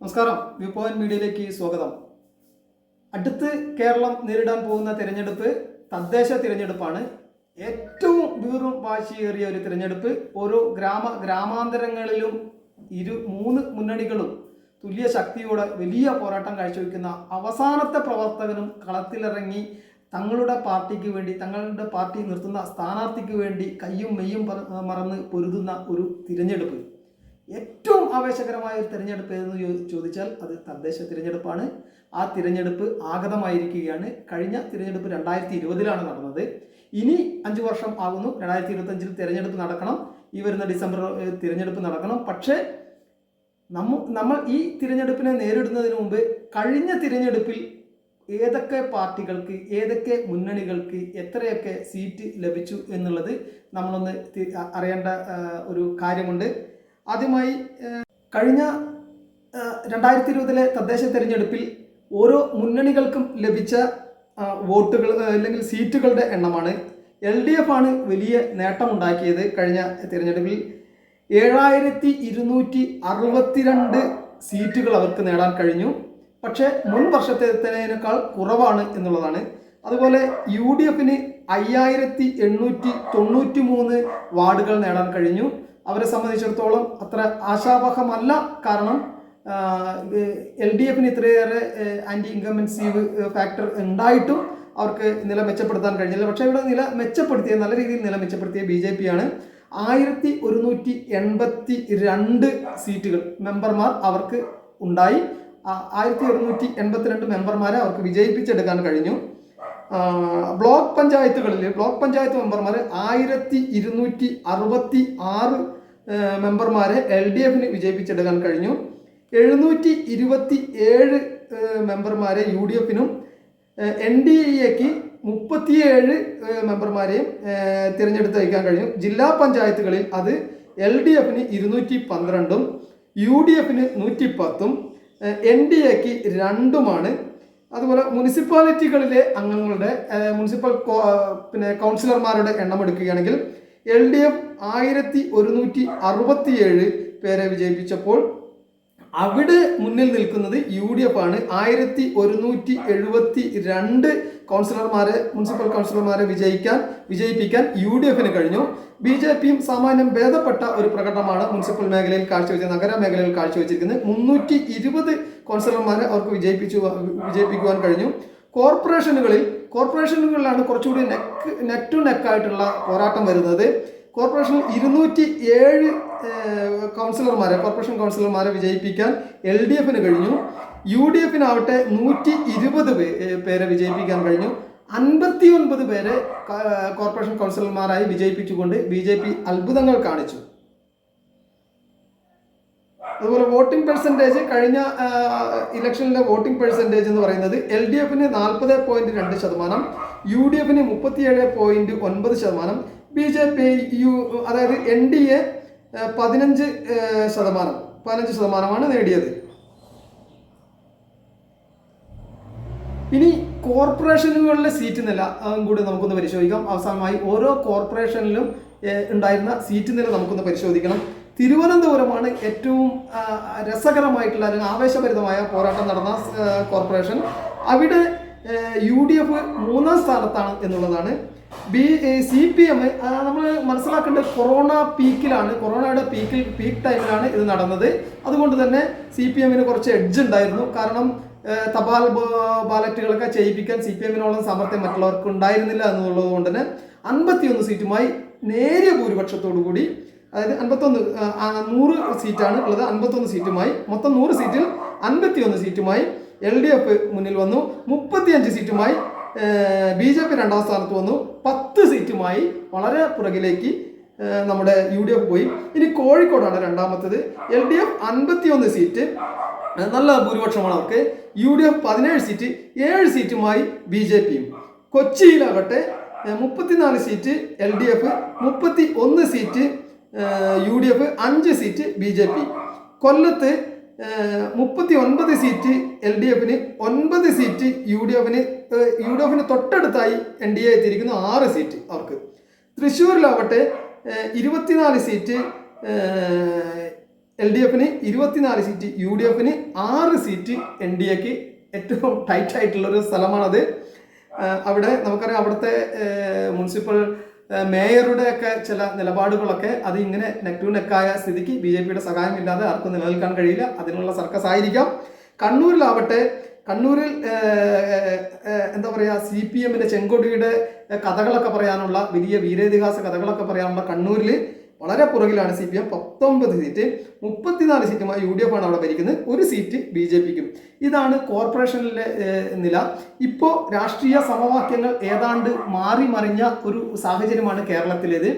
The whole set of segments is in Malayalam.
നമസ്കാരം. വ്യൂ പോയിന്റ് മീഡിയയിലേക്ക് സ്വാഗതം. അടുത്ത് കേരളം നേരിടാൻ പോകുന്ന തിരഞ്ഞെടുപ്പ് തദ്ദേശ തിരഞ്ഞെടുപ്പാണ്. ഏറ്റവും വീറും വാശിയേറിയ ഒരു തിരഞ്ഞെടുപ്പ്. ഓരോ ഗ്രാമ ഗ്രാമാന്തരങ്ങളിലും ഇരു മൂന്ന് മുന്നണികളും തുല്യ ശക്തിയോടെ വലിയ പോരാട്ടം കാഴ്ചവെക്കുന്ന അവസാനത്തെ പ്രവർത്തകനും കളത്തിലിറങ്ങി തങ്ങളുടെ പാർട്ടിക്ക് വേണ്ടി തങ്ങളുടെ പാർട്ടി നിർത്തുന്ന സ്ഥാനാർത്ഥിക്ക് വേണ്ടി കയ്യും മെയ്യും മറന്ന് പൊരുതുന്ന ഒരു തിരഞ്ഞെടുപ്പ്. ഏറ്റവും ആവേശകരമായ ഒരു തിരഞ്ഞെടുപ്പ് ഏതെന്ന് ചോദിച്ചാൽ അത് തദ്ദേശ തിരഞ്ഞെടുപ്പാണ്. ആ തിരഞ്ഞെടുപ്പ് ആഗതമായിരിക്കുകയാണ്. കഴിഞ്ഞ തിരഞ്ഞെടുപ്പ് രണ്ടായിരത്തി ഇരുപതിലാണ് നടന്നത്. ഇനി അഞ്ചു വർഷം ആകുന്നു. രണ്ടായിരത്തി ഇരുപത്തഞ്ചിൽ തിരഞ്ഞെടുപ്പ് നടക്കണം. ഈ വരുന്ന ഡിസംബർ തിരഞ്ഞെടുപ്പ് നടക്കണം. പക്ഷേ നമ്മ നമ്മൾ ഈ തിരഞ്ഞെടുപ്പിനെ നേരിടുന്നതിന് മുമ്പ് കഴിഞ്ഞ തിരഞ്ഞെടുപ്പിൽ ഏതൊക്കെ പാർട്ടികൾക്ക് ഏതൊക്കെ മുന്നണികൾക്ക് എത്രയൊക്കെ സീറ്റ് ലഭിച്ചു എന്നുള്ളത് നമ്മളൊന്ന് അറിയേണ്ട ഒരു കാര്യമുണ്ട്. ആദ്യമായി കഴിഞ്ഞ രണ്ടായിരത്തി ഇരുപതിലെ തദ്ദേശ തെരഞ്ഞെടുപ്പിൽ ഓരോ മുന്നണികൾക്കും ലഭിച്ച വോട്ടുകൾ അല്ലെങ്കിൽ സീറ്റുകളുടെ എണ്ണമാണ്. എൽ ഡി എഫ് ആണ് വലിയ നേട്ടമുണ്ടാക്കിയത് കഴിഞ്ഞ തിരഞ്ഞെടുപ്പിൽ. ഏഴായിരത്തി ഇരുന്നൂറ്റി അറുപത്തിരണ്ട് സീറ്റുകൾ അവർക്ക് നേടാൻ കഴിഞ്ഞു. പക്ഷേ മുൻ വർഷത്തേതിനേക്കാൾ കുറവാണ് എന്നുള്ളതാണ്. അതുപോലെ യു ഡി എഫിന് അയ്യായിരത്തി എണ്ണൂറ്റി തൊണ്ണൂറ്റി മൂന്ന് വാർഡുകൾ നേടാൻ കഴിഞ്ഞു. അവരെ സംബന്ധിച്ചിടത്തോളം അത്ര ആശാവഹമല്ല. കാരണം എൽ ഡി എഫിന് ഇത്രയേറെ ആന്റി ഇൻകമൻസീവ് ഫാക്ടർ ഉണ്ടായിട്ടും അവർക്ക് നില മെച്ചപ്പെടുത്താൻ കഴിഞ്ഞില്ല. പക്ഷേ ഇവിടെ നില മെച്ചപ്പെടുത്തിയ നല്ല രീതിയിൽ നില മെച്ചപ്പെടുത്തിയ ബി ജെ പി ആണ് ആയിരത്തി ഒരുന്നൂറ്റി എൺപത്തി രണ്ട് സീറ്റുകൾ മെമ്പർമാർ അവർക്ക് ഉണ്ടായി. ആയിരത്തി ഒരുന്നൂറ്റി എൺപത്തിരണ്ട് മെമ്പർമാരെ അവർക്ക് വിജയിപ്പിച്ചെടുക്കാൻ കഴിഞ്ഞു. ബ്ലോക്ക് പഞ്ചായത്തുകളിൽ ബ്ലോക്ക് പഞ്ചായത്ത് മെമ്പർമാർ ആയിരത്തി ഇരുന്നൂറ്റി അറുപത്തി ആറ് മെമ്പർമാരെ എൽ ഡി എഫിന് വിജയിപ്പിച്ചെടുക്കാൻ കഴിഞ്ഞു. എഴുന്നൂറ്റി ഇരുപത്തി ഏഴ് മെമ്പർമാരെ യു ഡി എഫിനും എൻ ഡി എക്ക് മുപ്പത്തിയേഴ് മെമ്പർമാരെയും തിരഞ്ഞെടുത്തയക്കാൻ കഴിഞ്ഞു. ജില്ലാ പഞ്ചായത്തുകളിൽ അത് എൽ ഡി എഫിന് ഇരുന്നൂറ്റി പന്ത്രണ്ടും യു ഡി എഫിന് നൂറ്റി പത്തും എൻ ഡി എക്ക് രണ്ടുമാണ്. അതുപോലെ മുനിസിപ്പാലിറ്റികളിലെ അംഗങ്ങളുടെ മുനിസിപ്പൽ പിന്നെ കൗൺസിലർമാരുടെ എണ്ണം എടുക്കുകയാണെങ്കിൽ എൽ ഡി എഫ് ആയിരത്തി ഒരുന്നൂറ്റി അറുപത്തിയേഴ് പേരെ വിജയിപ്പിച്ചപ്പോൾ അവിടെ മുന്നിൽ നിൽക്കുന്നത് യു ഡി എഫ് ആണ്. ആയിരത്തി ഒരുന്നൂറ്റി എഴുപത്തി രണ്ട് കൗൺസിലർമാരെ മുനിസിപ്പൽ കൗൺസിലർമാരെ വിജയിക്കാൻ വിജയിപ്പിക്കാൻ യു ഡി എഫിന് കഴിഞ്ഞു. ബി ജെ പിയും സാമാന്യം ഭേദപ്പെട്ട ഒരു പ്രകടനമാണ് മുനിസിപ്പൽ മേഖലയിൽ കാഴ്ചവെച്ചത് നഗര മേഖലയിൽ കാഴ്ചവെച്ചിരിക്കുന്നത്. മുന്നൂറ്റി ഇരുപത് കൗൺസിലർമാരെ അവർക്ക് വിജയിപ്പിച്ചു വിജയിപ്പിക്കുവാൻ കഴിഞ്ഞു. കോർപ്പറേഷനുകളിൽ കോർപ്പറേഷനുകളിലാണ് കുറച്ചുകൂടി നെക്ക് നെക്ക് ടു നെക്കായിട്ടുള്ള പോരാട്ടം വരുന്നത്. കോർപ്പറേഷനിൽ ഇരുന്നൂറ്റി ഏഴ് കൗൺസിലർമാരെ കോർപ്പറേഷൻ കൗൺസിലർമാരെ വിജയിപ്പിക്കാൻ എൽ ഡി എഫിന് കഴിഞ്ഞു. യു ഡി എഫിനാവട്ടെ നൂറ്റി ഇരുപത് പേരെ വിജയിപ്പിക്കാൻ കഴിഞ്ഞു. അൻപത്തി ഒൻപത് പേരെ കോർപ്പറേഷൻ കൗൺസിലർമാരായി വിജയിപ്പിച്ചുകൊണ്ട് ബി ജെ പി അത്ഭുതങ്ങൾ കാണിച്ചു. അതുപോലെ വോട്ടിംഗ് പെർസെന്റേജ് കഴിഞ്ഞ ഇലക്ഷനിലെ വോട്ടിംഗ് പെർസെന്റേജ് എന്ന് പറയുന്നത് എൽ ഡി എഫിന് നാൽപ്പത് പോയിന്റ് രണ്ട് ശതമാനം യു ഡി എഫിന് മുപ്പത്തിയേഴ് പോയിന്റ് ഒൻപത് ശതമാനം ബി ജെ പി യു അതായത് എൻ ഡി എ പതിനഞ്ച് ശതമാനം. പതിനഞ്ച് ശതമാനമാണ് നേടിയത്. ഇനി കോർപ്പറേഷനുകളിലെ സീറ്റ് നില കൂടി നമുക്കൊന്ന് പരിശോധിക്കാം. അവസാനമായി ഓരോ കോർപ്പറേഷനിലും ഉണ്ടായിരുന്ന സീറ്റ് നില നമുക്കൊന്ന് പരിശോധിക്കണം. തിരുവനന്തപുരമാണ് ഏറ്റവും രസകരമായിട്ടുള്ള അല്ലെങ്കിൽ ആവേശഭരിതമായ പോരാട്ടം നടന്ന കോർപ്പറേഷൻ. അവിടെ യു ഡി എഫ് മൂന്നാം സ്ഥാനത്താണ് എന്നുള്ളതാണ് ബി സി പി എം നമ്മൾ മനസ്സിലാക്കേണ്ടത് കൊറോണ പീക്കിലാണ് കൊറോണയുടെ പീക്കിൽ പീക്ക് ടൈമിലാണ് ഇത് നടന്നത്. അതുകൊണ്ട് തന്നെ സി പി എമ്മിന് കുറച്ച് എഡ്ജ് ഉണ്ടായിരുന്നു. കാരണം തപാൽ ബാലറ്റുകളൊക്കെ ചെയ്യിപ്പിക്കാൻ സി പി എമ്മിനോളം സമർത്ഥ്യം മറ്റുള്ളവർക്ക് ഉണ്ടായിരുന്നില്ല എന്നുള്ളത് കൊണ്ട് തന്നെ അൻപത്തിയൊന്ന് സീറ്റുമായി നേരിയ ഭൂരിപക്ഷത്തോടു കൂടി അതായത് അൻപത്തൊന്ന് നൂറ് സീറ്റാണ് ഉള്ളത്. അൻപത്തൊന്ന് സീറ്റുമായി മൊത്തം നൂറ് സീറ്റിൽ അൻപത്തിയൊന്ന് സീറ്റുമായി എൽ ഡി എഫ് മുന്നിൽ വന്നു. മുപ്പത്തിയഞ്ച് സീറ്റുമായി ബി ജെ പി രണ്ടാം സ്ഥാനത്ത് വന്നു. പത്ത് സീറ്റുമായി വളരെ പുറകിലേക്ക് നമ്മുടെ യു ഡി എഫ് പോയി. ഇനി കോഴിക്കോടാണ് രണ്ടാമത്തത്. എൽ ഡി എഫ് അൻപത്തിയൊന്ന് സീറ്റ്. നല്ല ഭൂരിപക്ഷമാണ് അവർക്ക്. യു ഡി എഫ് പതിനേഴ് സീറ്റ്. ഏഴ് സീറ്റുമായി ബി ജെ പിയും. കൊച്ചിയിലാകട്ടെ മുപ്പത്തിനാല് സീറ്റ് എൽ ഡി എഫ് മുപ്പത്തി ഒന്ന് സീറ്റ് യു ഡി എഫ് അഞ്ച് സീറ്റ് ബി ജെ പി. കൊല്ലത്ത് മുപ്പത്തി ഒൻപത് സീറ്റ് എൽ ഡി എഫിന് ഒൻപത് സീറ്റ് യു ഡി എഫിന് യു ഡി എഫിന് തൊട്ടടുത്തായി എൻ ഡി എ എത്തിയിരിക്കുന്നു ആറ് സീറ്റ് അവർക്ക്. തൃശ്ശൂരിലാവട്ടെ ഇരുപത്തിനാല് സീറ്റ് എൽ ഡി എഫിന് ഇരുപത്തിനാല് സീറ്റ് യു ഡി എഫിന് ആറ് സീറ്റ് എൻ ഡി എക്ക് ഏറ്റവും ടൈറ്റ് ആയിട്ടുള്ളൊരു സ്ഥലമാണത് അവിടെ നമുക്കറിയാം അവിടുത്തെ മുനിസിപ്പൽ ഏഹ്, മേയറുടെ ഒക്കെ ചില നിലപാടുകളൊക്കെ അത് ഇങ്ങനെ നെക്ക് ടു നെക്കായ സ്ഥിതിക്ക് ബി ജെ പിയുടെ സഹായമില്ലാതെ ആർക്കും നിലനിൽക്കാൻ കഴിയില്ല. അതിനുള്ള സർക്കസ് ആയിരിക്കാം കണ്ണൂരിലാവട്ടെ കണ്ണൂരിൽ എന്താ പറയുക സി പി എമ്മിന്റെ ചെങ്കൊടിയുടെ കഥകളൊക്കെ പറയാനുള്ള വലിയ വീരേതിഹാസ കഥകളൊക്കെ പറയാനുള്ള കണ്ണൂരിൽ വളരെ പുറകിലാണ് സി പി എം പത്തൊമ്പത് സീറ്റ് മുപ്പത്തിനാല് സീറ്റുമായി യു ഡി എഫ് ആണ് അവിടെ ഭരിക്കുന്നത്. ഒരു സീറ്റ് ബി ജെ പിക്കും. ഇതാണ് കോർപ്പറേഷനിലെ നില. ഇപ്പോൾ രാഷ്ട്രീയ സമവാക്യങ്ങൾ ഏതാണ്ട് മാറി മറിഞ്ഞ ഒരു സാഹചര്യമാണ് കേരളത്തിലേത്.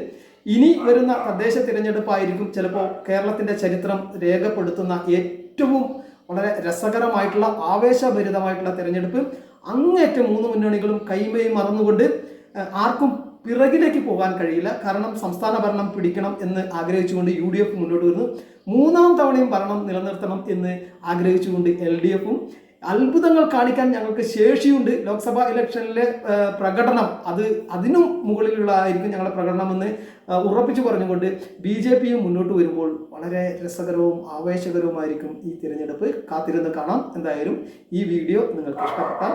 ഇനി വരുന്ന തദ്ദേശ തിരഞ്ഞെടുപ്പായിരിക്കും ചിലപ്പോൾ കേരളത്തിന്റെ ചരിത്രം രേഖപ്പെടുത്തുന്ന ഏറ്റവും വളരെ രസകരമായിട്ടുള്ള ആവേശഭരിതമായിട്ടുള്ള തിരഞ്ഞെടുപ്പ്. അങ്ങേറ്റം മൂന്ന് മുന്നണികളും കൈമയും മറന്നുകൊണ്ട് ആർക്കും പിറകിലേക്ക് പോകാൻ കഴിയില്ല. കാരണം സംസ്ഥാന ഭരണം പിടിക്കണം എന്ന് ആഗ്രഹിച്ചുകൊണ്ട് യു ഡി എഫ് മുന്നോട്ട് വരുന്നു. മൂന്നാം തവണയും ഭരണം നിലനിർത്തണം എന്ന് ആഗ്രഹിച്ചുകൊണ്ട് എൽ ഡി എഫും അത്ഭുതങ്ങൾ കാണിക്കാൻ ഞങ്ങൾക്ക് ശേഷിയുണ്ട്. ലോക്സഭാ ഇലക്ഷനിലെ പ്രകടനം. അത് അതിനും മുകളിലുള്ളതായിരിക്കും ഞങ്ങളുടെ പ്രകടനമെന്ന് ഉറപ്പിച്ചു പറഞ്ഞുകൊണ്ട് ബി ജെ പിയും മുന്നോട്ട് വരുമ്പോൾ വളരെ രസകരവും ആവേശകരവുമായിരിക്കും ഈ തിരഞ്ഞെടുപ്പ്. കാത്തിരുന്ന് കാണാം. എന്തായാലും ഈ വീഡിയോ നിങ്ങൾക്ക് ഇഷ്ടപ്പെട്ടാൽ